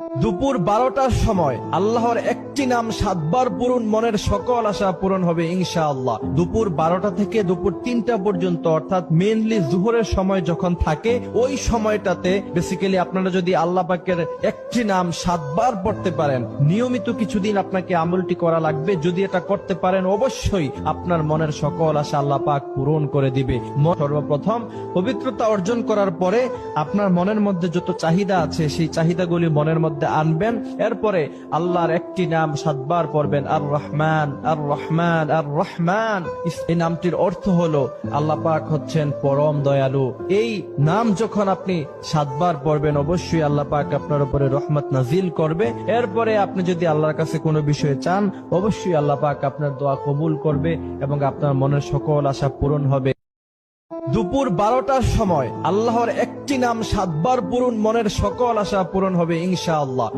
দুপুর বারোটার সময় আল্লাহর একটি নাম সাতবার পূরণ মনের সকল আশা পূরণ হবে ইনশাআল্লাহ। দুপুর বারোটা থেকে দুপুর তিনটা পর্যন্ত, অর্থাৎ মেনলি জুহরের সময় যখন থাকে, ওই সময়টাতে বেসিক্যালি আপনারা যদি আল্লাহ পাকের একটি নাম সাতবার পড়তে পারেন, নিয়মিত কিছুদিন আপনাকে আমলটি করা লাগবে। যদি এটা করতে পারেন, অবশ্যই আপনার মনের সকল আশা আল্লাহ পাক পূরণ করে দিবে। সর্বপ্রথম পবিত্রতা অর্জন করার পরে আপনার মনের মধ্যে যত চাহিদা আছে, সেই চাহিদাগুলি মনের মধ্যে আনবেন। এরপরে আল্লাহর একটি নাম সাতবার পড়বেন আর রহমান আর রহমান আর রহমান এই নামটির অর্থ হলো, আল্লাহ পাক হচ্ছেন পরম দয়ালু। এই নাম যখন আপনি সাতবার পড়বেন, অবশ্যই আল্লাহ পাক আপনার উপরে রহমত নাজিল করবে। এরপরে আপনি যদি আল্লাহর কাছে কোনো বিষয়ে চান, অবশ্যই আল্লাহ পাক আপনার দোয়া কবুল করবে এবং আপনার মনের সকল আশা পূরণ হবে। দুপুর বারোটার সময় আল্লাহর একটি নাম সাতবার পূরণ মনের সকল আশা পূরণ হবে ইনশাআল্লাহ।